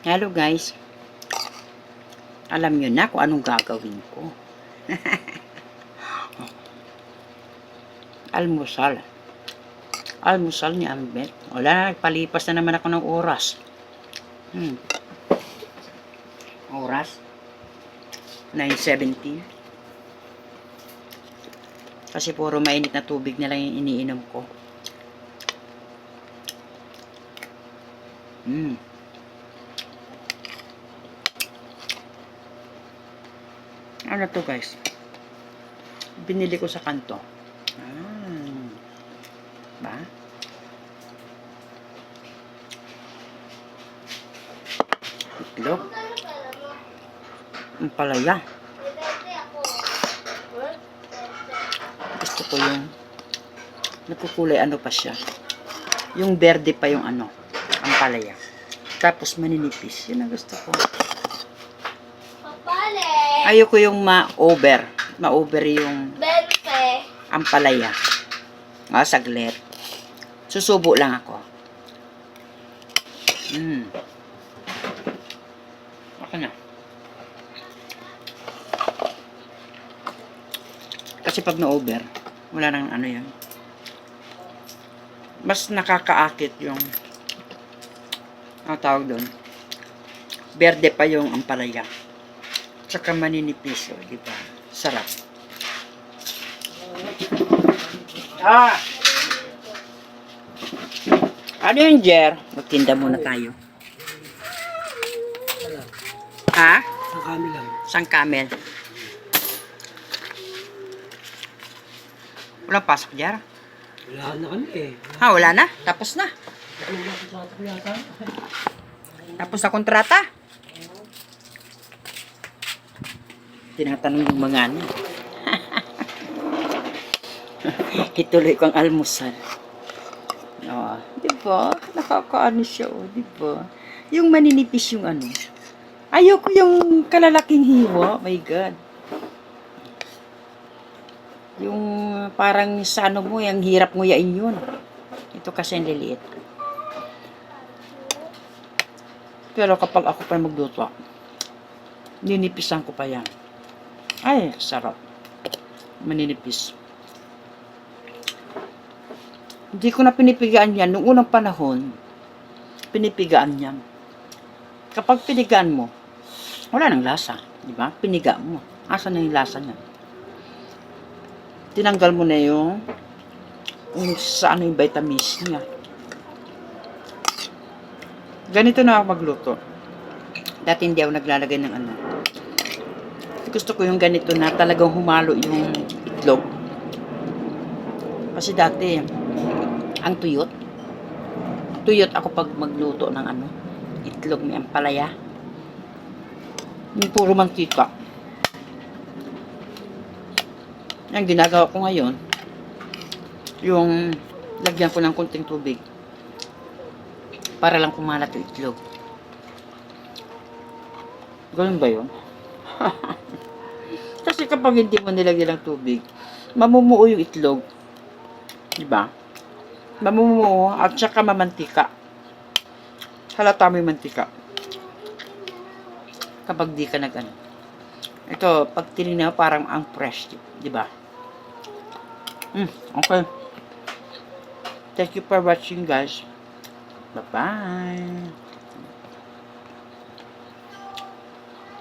Hello guys. Alam nyo na kung anong gagawin ko. Almusal. Almusal ni Ambet. Wala na, nagpalipas na naman ako ng oras. Hmm. Oras? 9.17. Kasi puro mainit na tubig na lang yung iniinom ko. Hmm. Ano to guys? Binili ko sa kanto. Ah. Ba? Itlog? Ang palaya. Gusto ko yung nakukulay ano pa siya. Yung berde pa yung ano, ang palaya. Tapos maninipis. Yun ang gusto ko. Ayoko yung ma-over. Ma-over yung Benfe. ang palaya. Ah, saglit. Susubo lang ako. Mm. Okay na. Kasi pag na-over, wala nang ano yan. Mas nakakaakit yung ang tawag doon. Berde pa yung ampalaya. Tsaka maninipis, oh, di ba? Sarap. Ah! Ano yun, Jer? Magtinda muna tayo. Ha? Sa kami lang. Sang camel? Walang pasok, Jer? Wala na kami eh. Ha, wala na? Tapos na. Wala na yata. Tapos na kontrata. Tinatanong yung mga ano. Ituloy ko ang almusal. Oo. Di ba? Nakakaano siya, oh. Di ba? Yung maninipis yung ano. Ayoko yung kalalaking hiwa. My God. Yung parang sa ano mo, yung hirap nguyain yun. Ito kasi ang liliit. Pero kapag ako pa magluto, ninipisan ko pa yan. Ay, sarap. Maninipis. Hindi ko na pinipigaan yan. Noong unang panahon, pinipigaan yan. Kapag pinigaan mo, wala nang lasa. Di ba? Piniga mo. Asa na yung lasa niya? Tinanggal mo na yung kung sa ano yung vitamins niya. Ganito na ako magluto. Dati hindi ako naglalagay ng ano. Gusto ko yung ganito na talagang humalo yung itlog. Kasi dati, ang tuyot. Tuyot ako pag magluto ng ano, itlog ni ampalaya. Yung puro mantika. Ang ginagawa ko ngayon, yung lagyan ko ng kunting tubig para lang kumalat yung itlog. Ganun ba yun? Kasi kapag hindi mo nilagyan ng tubig, mamumuo yung itlog. Di ba? Mamumuo at saka mamantika. Halata mo yung mantika. Kapag di ka nag ano. Ito, pag tinignan parang ang fresh. Di ba? Mm, okay. Thank you for watching guys. Bye-bye.